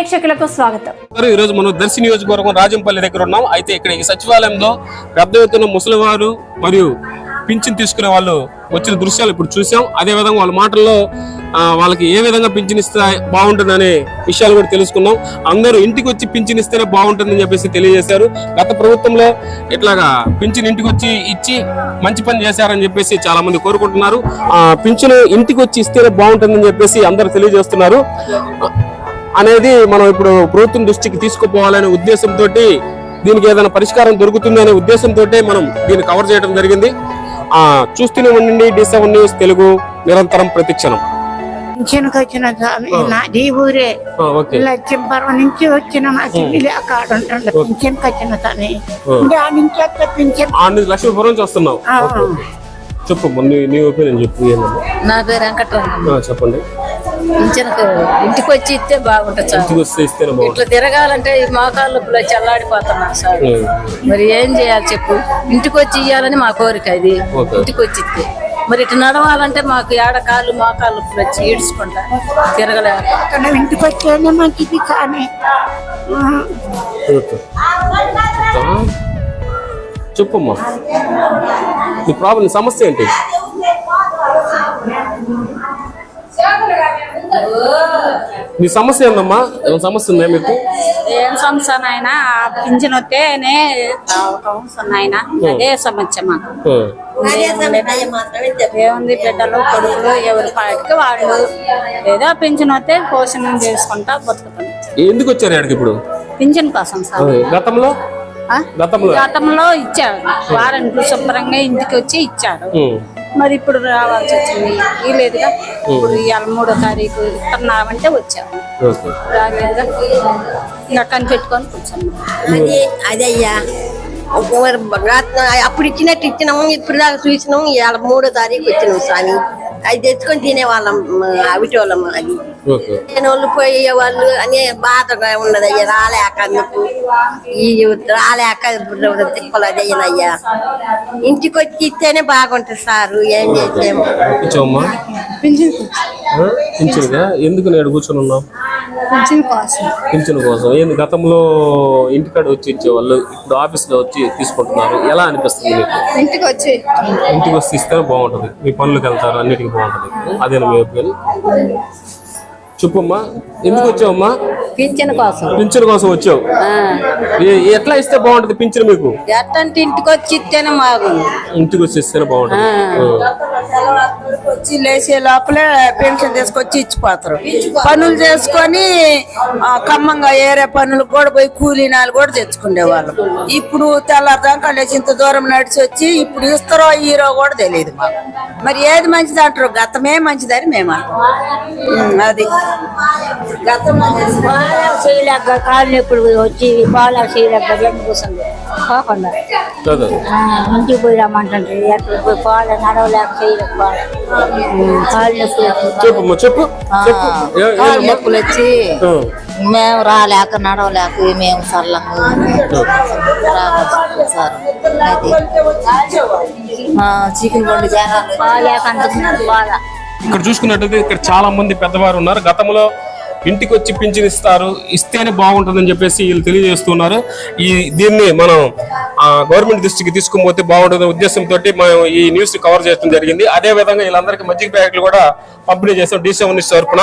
ప్రేక్షకులకు స్వాగతం. ఈ రోజు మనం దర్శి నియోజకవర్గం రాజంపల్లి దగ్గర ఉన్నాం. అయితే ఇక్కడ ఈ సచివాలయంలో పెద్ద ఎత్తున ముసలివారు మరియు పింఛన్ తీసుకునే వాళ్ళు వచ్చిన దృశ్యాలు ఇప్పుడు చూసాం. అదే విధంగా వాళ్ళ మాటల్లో వాళ్ళకి ఏ విధంగా పింఛన్ ఇస్తే బాగుంటుందనే విషయాలు కూడా తెలుసుకున్నాం. అందరూ ఇంటికి వచ్చి పింఛన్ ఇస్తేనే బాగుంటుందని చెప్పేసి తెలియజేశారు. గత ప్రభుత్వంలో ఇట్లాగా పింఛన్ ఇంటికి వచ్చి ఇచ్చి మంచి పని చేశారని చెప్పేసి చాలా మంది కోరుకుంటున్నారు. పింఛను పింఛన్ ఇంటికి వచ్చి ఇస్తేనే బాగుంటుందని చెప్పేసి అందరూ తెలియజేస్తున్నారు. అనేది మనం ఇప్పుడు ప్రభుత్వం దృష్టికి తీసుకుపోవాలనే ఉద్దేశంతో దీనికి ఏదైనా పరిష్కారం దొరుకుతుంది అనే ఉద్దేశంతో మనం దీన్ని కవర్ చేయడం జరిగింది. ఆ చూస్తూనే ఉండండి. డి సెవెన్ న్యూస్ తెలుగు నిరంతరం ప్రతిక్షణం పింఛన్కి వచ్చిన స్వామి నాది ఊరే. ఆ, ఓకే. లక్ష్మీపురం నుంచి వచ్చిన మా సివిలి అక్కడ ఉంటుండే పింఛన్కి వచ్చిన స్వామి దాని నుంచి వస్తే పింఛన్. లక్ష్మీపురం నుంచి వస్తున్నావు. చెప్పు నీ నీ ఒపీనియన్ చెప్పు ఏంటన్నా నా పేరు వెంకటరమణ. ఆ, చెప్పండి. పింఛన్కు ఇంటికి వచ్చి ఇస్తే బాగుంటుంది సార్ ఇట్లా తిరగాలంటే ఈ మోకాళ్ళు నొప్పులు చల్లాడిపోతున్నా సార్. మరి ఏం చేయాలి చెప్పు ఇంటికి వచ్చి ఇయ్యాలని మా కోరిక ఇది. ఇంటికి వచ్చి ఇస్తే మరి ఇట్లా నడవాలంటే మాకు ఏడ కాళ్ళు మోకాళ్ళు నొప్పులు వచ్చి ఈడ్చుకుంటా తిరగలే అక్కడ ఇంటికి వచ్చేనే కానీ ఆ. ఓకే. ఆ? చెప్పమ్మా నీ ప్రాబ్లం సమస్య ఏంటి నీ సమస్య ఏందమ్మా? ఏమైనా సమస్య ఉందా మీకు? ఏం సమస్య నాయన? పింఛన్ వస్తేనే నాయన. అదే సమస్య మాకు. ఏముంది బిడ్డలు కొడుకులు ఎవరి పాటికి వాళ్ళు. ఏదో పింఛన్ వస్తే పోషణ చేసుకుంటా బతుకుతాం. ఎందుకు వచ్చారు ఆడికి ఇప్పుడు? పింఛన్ కోసం సార్. గతంలో? గతంలో? గతంలో ఇచ్చారు. వారానికి శుభ్రంగా ఇంటికి వచ్చి ఇచ్చారు. మరి ఇప్పుడు రావాల్సి వచ్చింది. ఈ లేదుగా. ఇప్పుడు ఇవాళ మూడో తారీఖు ఇస్తున్నామంటే వచ్చాము రాలేదుగా. ఇంకా కనిపెట్టుకొని కూర్చున్నాం. అది అదయ్యా అప్పుడు ఇచ్చినట్టు ఇచ్చినాము ఇప్పుడు దాకా చూసినాము ఇవాళ మూడో తారీఖు వచ్చినాము స్వామి. అది తెచ్చుకొని తినేవాళ్ళం అవిటోళ్ళం అది. వాళ్ళు పోయే వాళ్ళు అని బాధగా ఉన్నది అయ్యా రాలేక అందుకు. ఈ రాలేక తిప్పలు అది అయ్యా. ఇంటికి వచ్చి ఇస్తేనే బాగుంటుంది సారు ఏం చేసాము? పింఛన్గా ఎందుకు నేను కూర్చొని ఉన్నావు? పింఛన్ కోసం. ఏంది గతంలో ఇంటికాడ వచ్చి ఇచ్చేవాళ్ళు ఇప్పుడు ఆఫీస్లో వచ్చి తీసుకుంటున్నారు. ఎలా అనిపిస్తుంది మీకు? ఇంటికి వచ్చి ఇంటికి వస్తే ఇస్తే బాగుంటది. మీ పనులకు వెళ్తారు అన్నిటికీ బాగుంటది. అదేనా మీ ఒపీనియన్ చెప్పమ్మా. ఎందుకు వచ్చావమ్మా? పింఛన్ కోసం. పింఛన్ కోసం వచ్చావు. ఎట్లా ఇస్తే బాగుంటది పింఛన్ మీకు? ఎట్టంటే ఇంటికి వచ్చి ఇస్తేనే బాగుంది. ఇంటికి వచ్చి ఇస్తేనే బాగుంటది. వచ్చి లేచే లోపలే పెన్షన్ తీసుకొచ్చి ఇచ్చిపోతారు. పనులు చేసుకొని ఖమ్మంగా ఏరే పనులు కూడా పోయి కూలీనాలు కూడా తెచ్చుకునేవాళ్ళం. ఇప్పుడు తెల్లారుదాకా లేచి ఇంత దూరం నడిచి వచ్చి ఇప్పుడు ఇస్తారో హీరో కూడా తెలియదు మాకు. మరి ఏది మంచిది అంటారు? గతమే మంచిదని మేము? అది. గతం. చేయలేక కాళ్ళు ఎప్పుడు వచ్చి బాగా చేయలేక జన్మ కూర్చుంది పోకుండా. కదా. ఇంటికి పోయి రమ్మంటుంటే ఎక్కడ పోయి పాలు నడవలేక చేయలేక కాళ్ళు నొప్పి చెప్పమ్మా చెప్పు. చెప్పు. ఏ- కాళ్ళు ఏమమ్మా? నొప్పులు వచ్చి ఆ. మేము రాలేక నడవలేక మేము సల్లంగా సార్. చికెన్ పండు బాగా. ఇక్కడ చూసుకున్నట్టయితే ఇక్కడ చాలా మంది పెద్దవారు ఉన్నారు. గతంలో ఇంటికి వచ్చి పింఛన్ ఇస్తారు ఇస్తేనే బాగుంటుందని చెప్పేసి వీళ్ళు తెలియజేస్తున్నారు. ఈ దీన్ని మనం గవర్నమెంట్ దృష్టికి తీసుకుపోతే బాగుంటుంది ఉద్దేశంతో మనం ఈ న్యూస్ కవర్ చేయడం జరిగింది. అదే విధంగా వీళ్ళందరికీ మజ్జిగ ప్యాకెట్లు కూడా పంపిణీ చేస్తాం డిసెవెన్ తరఫున